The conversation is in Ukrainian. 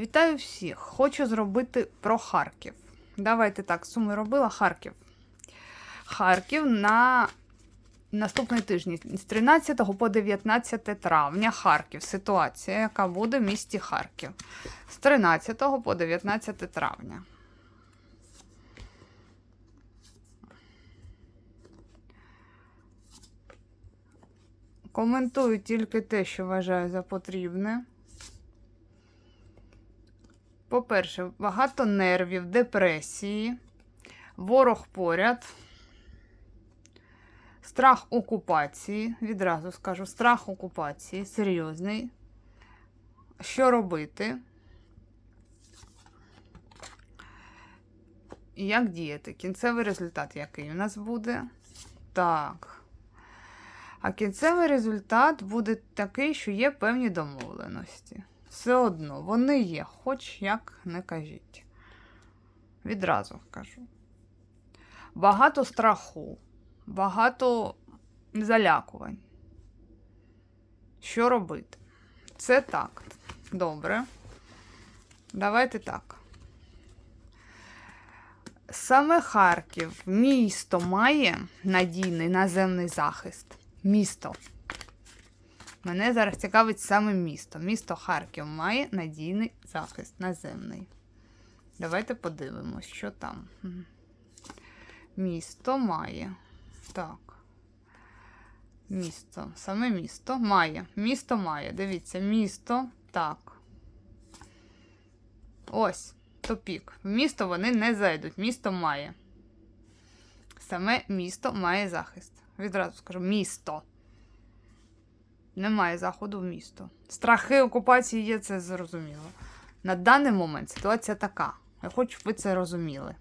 Вітаю всіх! Хочу зробити про Харків. Давайте так, суми робила Харків. Харків на наступний тиждень з 13 по 19 травня. Харків. Ситуація, яка буде в місті Харків. З 13 по 19 травня. Коментую тільки те, що вважаю за потрібне. По-перше, багато нервів, депресії, ворог поряд, страх окупації. Відразу скажу, страх окупації серйозний. Що робити? Як діяти? Кінцевий результат який у нас буде? Так. А кінцевий результат буде такий, що є певні домовленості. Все одно, вони є, хоч як не кажіть. Відразу кажу. Багато страху, багато залякувань. Що робити? Це так. Добре. Давайте так. Саме Харків, місто має надійний наземний захист. Місто. Мене зараз цікавить саме місто. Місто Харків має надійний захист наземний. Давайте подивимось, що там. Місто має. Так. Місто. Саме місто має. Місто має. Дивіться, місто. Так. Ось. Топік. В місто вони не зайдуть. Місто має. Саме місто має захист. Відразу скажу місто. Немає заходу в місто. Страхи окупації є, це зрозуміло. На даний момент ситуація така. Я хочу, щоб ви це розуміли.